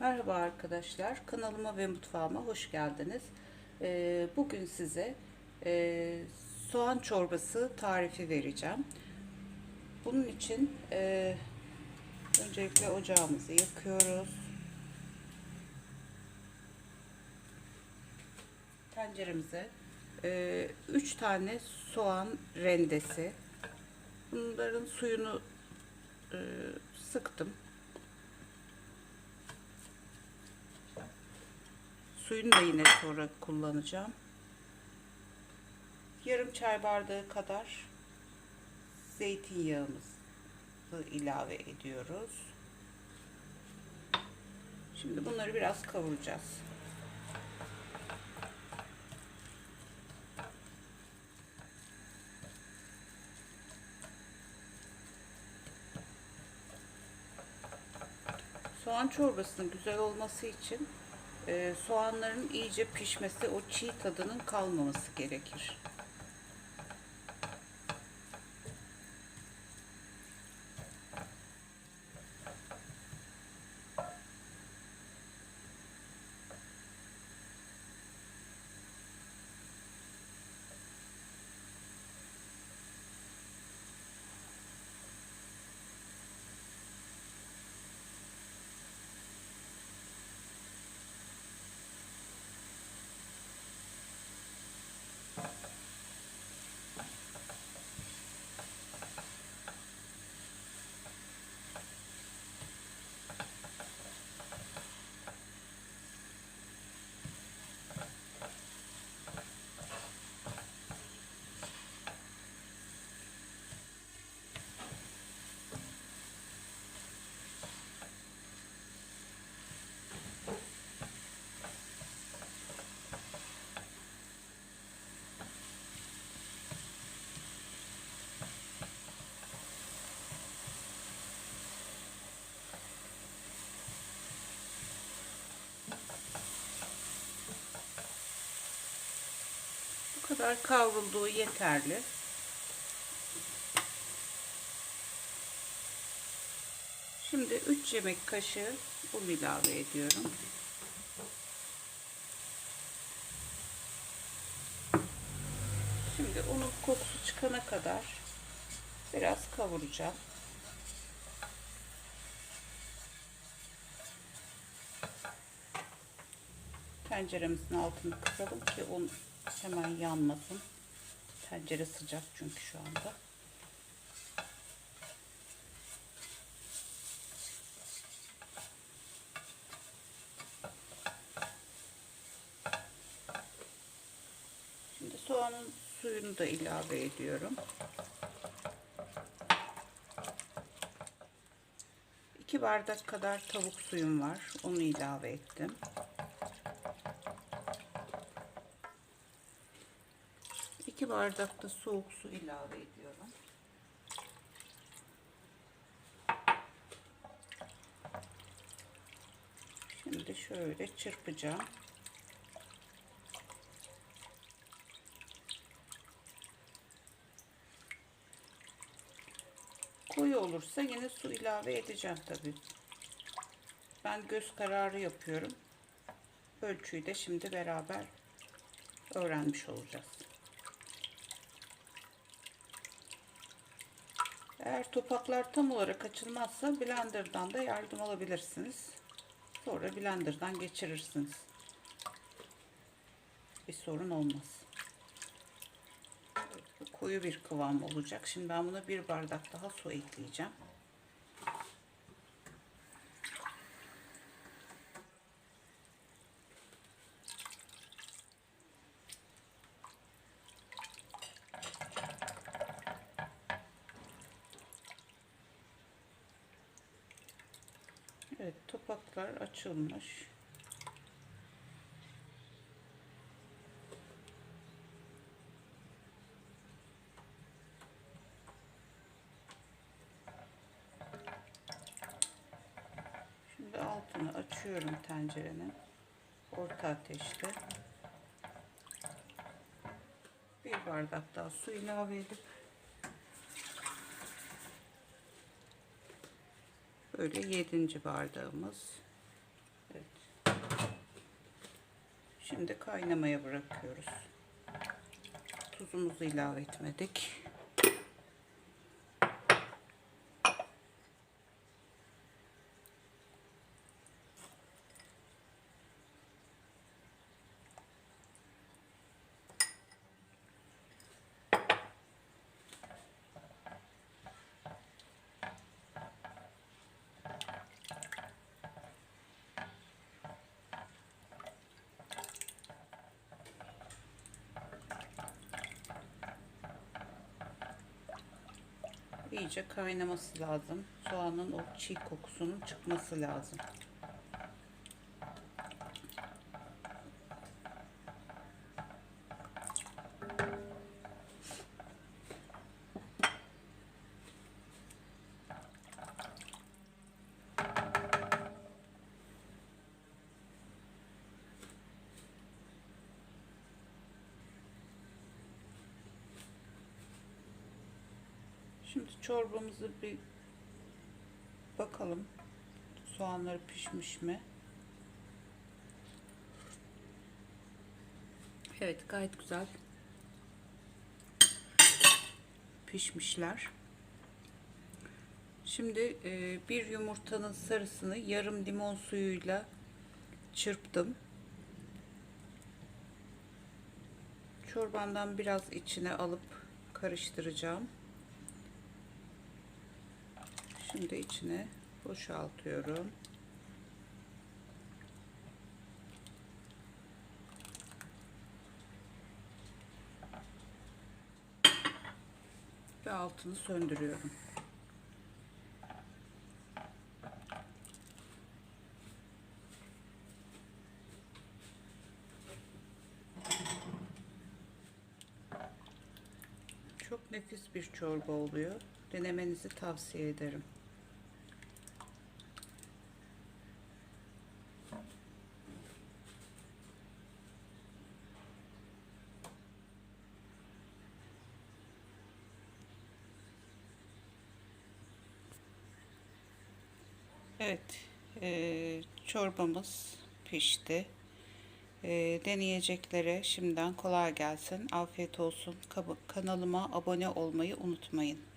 Merhaba arkadaşlar, kanalıma ve mutfağıma hoş geldiniz. Ee, bugün size e, soğan çorbası tarifi vereceğim. Bunun için e, öncelikle ocağımızı yakıyoruz. Tenceremize 3 tane soğan rendesi. Bunların suyunu e, sıktım. Suyunu da yine sonra kullanacağım. Yarım çay bardağı kadar zeytinyağımızı ilave ediyoruz. Şimdi bunları biraz kavuracağız. Soğan çorbasının güzel olması için soğanların iyice pişmesi, o çiğ tadının kalmaması gerekir. Kadar kavrulduğu yeterli. Şimdi 3 yemek kaşığı un ilave ediyorum. Şimdi unun kokusu çıkana kadar biraz kavuracağım. Tenceremizin altını kısalım ki un hemen yanmasın. Tencere sıcak çünkü şu anda. Şimdi soğanın suyunu da ilave ediyorum. 2 bardak kadar tavuk suyum var. Onu ilave ettim. İki bardak da soğuk su ilave ediyorum. Şimdi şöyle çırpacağım. Koyu olursa yine su ilave edeceğim tabii. Ben göz kararı yapıyorum. Ölçüyü de şimdi beraber öğrenmiş olacağız. Eğer topaklar tam olarak açılmazsa blenderdan da yardım alabilirsiniz. Sonra blenderdan geçirirsiniz. Bir sorun olmaz. Koyu bir kıvam olacak. Şimdi ben buna bir bardak daha su ekleyeceğim. Evet topaklar açılmış. Şimdi altını açıyorum tencerenin. Orta ateşte. Bir bardak daha su ilave edip Böyle yedinci bardağımız. Evet. Şimdi kaynamaya bırakıyoruz. Tuzumuzu ilave etmedik. İyice kaynaması lazım. Soğanın o çiğ kokusunun çıkması lazım. Şimdi çorbamızı bir bakalım. Soğanları pişmiş mi? Evet gayet güzel pişmişler. Şimdi e, bir yumurtanın sarısını yarım limon suyuyla çırptım. Çorbamdan biraz içine alıp karıştıracağım. Şimdi içine boşaltıyorum. Ve altını söndürüyorum. Çok nefis bir çorba oluyor. Denemenizi tavsiye ederim. Evet, e, çorbamız pişti. E, deneyeceklere şimdiden kolay gelsin, afiyet olsun. Kanalıma abone olmayı unutmayın.